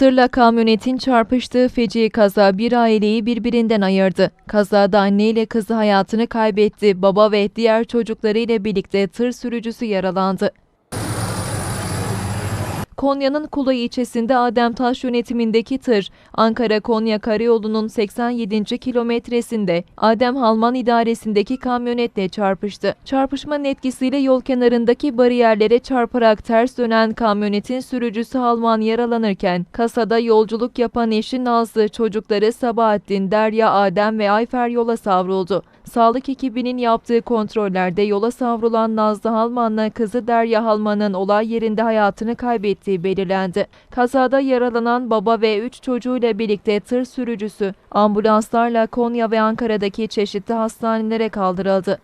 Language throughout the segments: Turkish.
Tırla kamyonetin çarpıştığı feci kaza bir aileyi birbirinden ayırdı. Kazada anne ile kızı hayatını kaybetti. Baba ve diğer çocuklarıyla birlikte tır sürücüsü yaralandı. Konya'nın Kula ilçesinde Ademtaş yönetimindeki tır, Ankara-Konya Karayolu'nun 87. kilometresinde Adem Halman idaresindeki kamyonetle çarpıştı. Çarpışmanın etkisiyle yol kenarındaki bariyerlere çarparak ters dönen kamyonetin sürücüsü Halman yaralanırken, kasada yolculuk yapan eşi Nazlı, çocukları Sabahattin, Derya, Adem ve Ayfer yola savruldu. Sağlık ekibinin yaptığı kontrollerde yola savrulan Nazlı Halman'la kızı Derya Halman'ın olay yerinde hayatını kaybettiği belirlendi. Kazada yaralanan baba ve 3 çocuğuyla birlikte tır sürücüsü ambulanslarla Konya ve Ankara'daki çeşitli hastanelere kaldırıldı.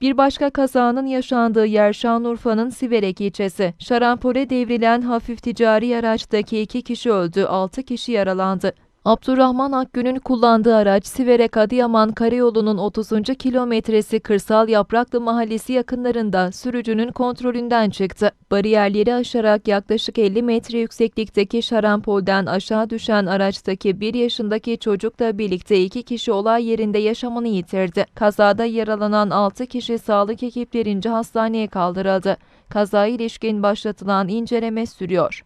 Bir başka kazanın yaşandığı yer Şanlıurfa'nın Siverek ilçesi. Şarampole devrilen hafif ticari araçtaki iki kişi öldü, 6 kişi yaralandı. Abdurrahman Akgün'ün kullandığı araç Siverek Adıyaman Karayolu'nun 30. kilometresi Kırsal Yapraklı Mahallesi yakınlarında sürücünün kontrolünden çıktı. Bariyerleri aşarak yaklaşık 50 metre yükseklikteki şarampolden aşağı düşen araçtaki 1 yaşındaki çocukla birlikte iki kişi olay yerinde yaşamını yitirdi. Kazada yaralanan 6 kişi sağlık ekiplerince hastaneye kaldırıldı. Kazaya ilişkin başlatılan inceleme sürüyor.